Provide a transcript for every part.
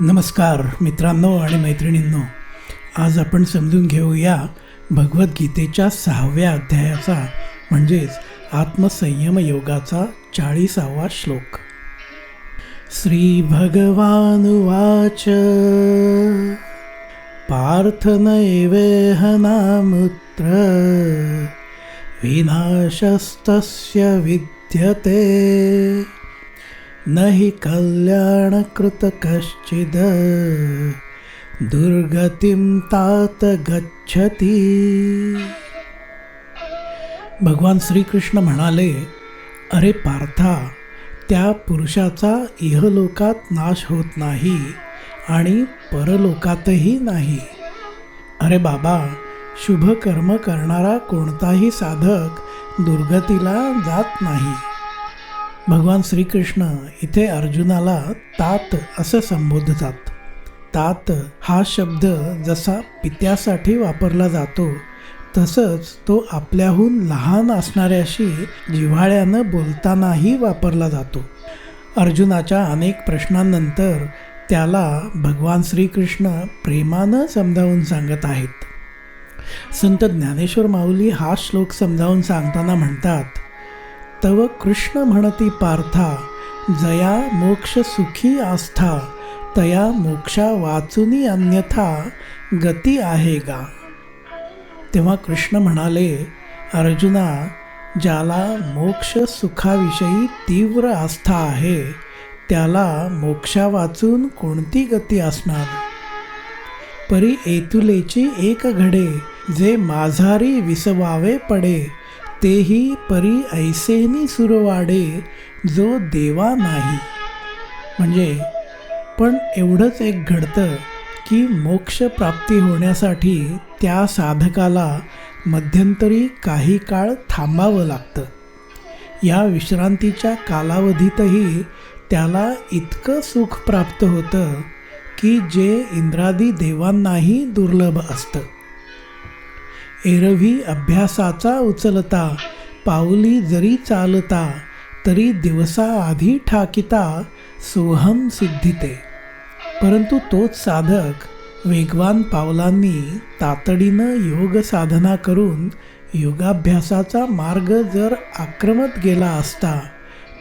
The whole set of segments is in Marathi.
नमस्कार मित्रांनो आणि मैत्रिणींनो आज आपण समजून घेऊया भगवद्गीतेच्या सहाव्या अध्यायाचा म्हणजेच आत्मसंयम योगाचा चाळीसावा श्लोक. श्री भगवान वाच. पार्थ नैवेहनामुत्र विनाशस्तस्य विद्यते. न हि कल्याणकृत कश्चिद। दुर्गतीं तात गच्छती। भगवान श्रीकृष्ण म्हणाले अरे पार्था त्या पुरुषाचा इहलोकात नाश होत नाही आणि परलोकातही नाही. अरे बाबा शुभ कर्म करणारा कोणताही साधक दुर्गतीला जात नाही. भगवान श्रीकृष्ण इथे अर्जुनाला तात असं संबोधतात. तात हा शब्द जसा पित्यासाठी वापरला जातो तसंच तो आपल्याहून लहान असणाऱ्याशी जिव्हाळ्यानं बोलतानाही वापरला जातो. अर्जुनाच्या अनेक प्रश्नांनंतर त्याला भगवान श्रीकृष्ण प्रेमानं समजावून सांगत आहेत. संत ज्ञानेश्वर माऊली हा श्लोक समजावून सांगताना म्हणतात तव कृष्ण म्हणती पार्था जया मोक्ष सुखी आस्था तया मोक्षा वाचुनी अन्यथा गती आहे गा. तेव्हा कृष्ण म्हणाले अर्जुना ज्याला मोक्ष सुखाविषयी तीव्र आस्था आहे त्याला मोक्षा वाचून कोणती गती असणार? परी एतुलेची एक घडे जे माझारी विसवावे पडे तेही परी ऐसेनी सुरवाडे जो देवा नाही. म्हणजे पण एवढंच एक घडतं की मोक्षप्राप्ती होण्यासाठी त्या साधकाला मध्यंतरी काही काळ थांबावं लागतं. या विश्रांतीच्या कालावधीतही त्याला इतकं सुख प्राप्त होतं की जे इंद्रादी देवांनाही दुर्लभ असतं. एरवी अभ्यासाचा उचलता पाऊली जरी चालता तरी दिवसा आधी ठाकिता सोहम सिद्धिते. परंतु तोच साधक वेगवान पावलांनी तातडीनं योग साधना करून योगाभ्यासाचा मार्ग जर आक्रमत गेला असता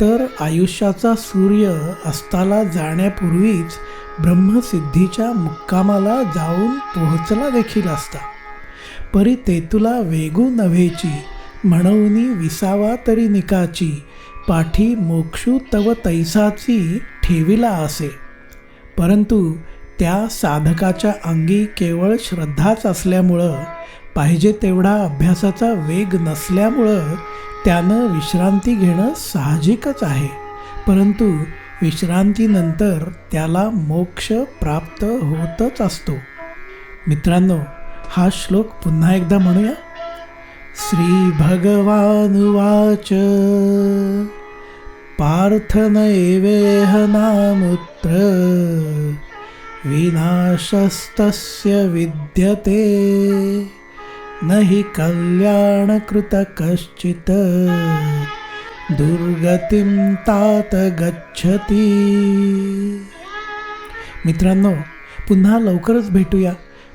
तर आयुष्याचा सूर्य अस्ताला जाण्यापूर्वीच ब्रह्मसिद्धीच्या मुक्कामाला जाऊन पोहोचला देखील असता. परी तेतुला वेगू नव्हेची. म्हणूनी विसावा तरी निकाची. पाठी मोक्षू तव तैसाची ठेविला असे. परंतु त्या साधकाच्या अंगी केवळ श्रद्धाच असल्यामुळं पाहिजे तेवढा अभ्यासाचा वेग नसल्यामुळं त्यानं विश्रांती घेणं साहजिकच आहे. परंतु विश्रांतीनंतर त्याला मोक्ष प्राप्त होतच असतो. मित्रांनो हा श्लोक पुन्हा एकदा म्हणूया. श्री भगवान वाच. पार्थनैवेहनामुत्र विनाशस्तस्य विद्यते. न हि कल्याणकृत कश्चित्. दुर्गतीं तात गच्छती. मित्रांनो पुन्हा लवकरच भेटूया.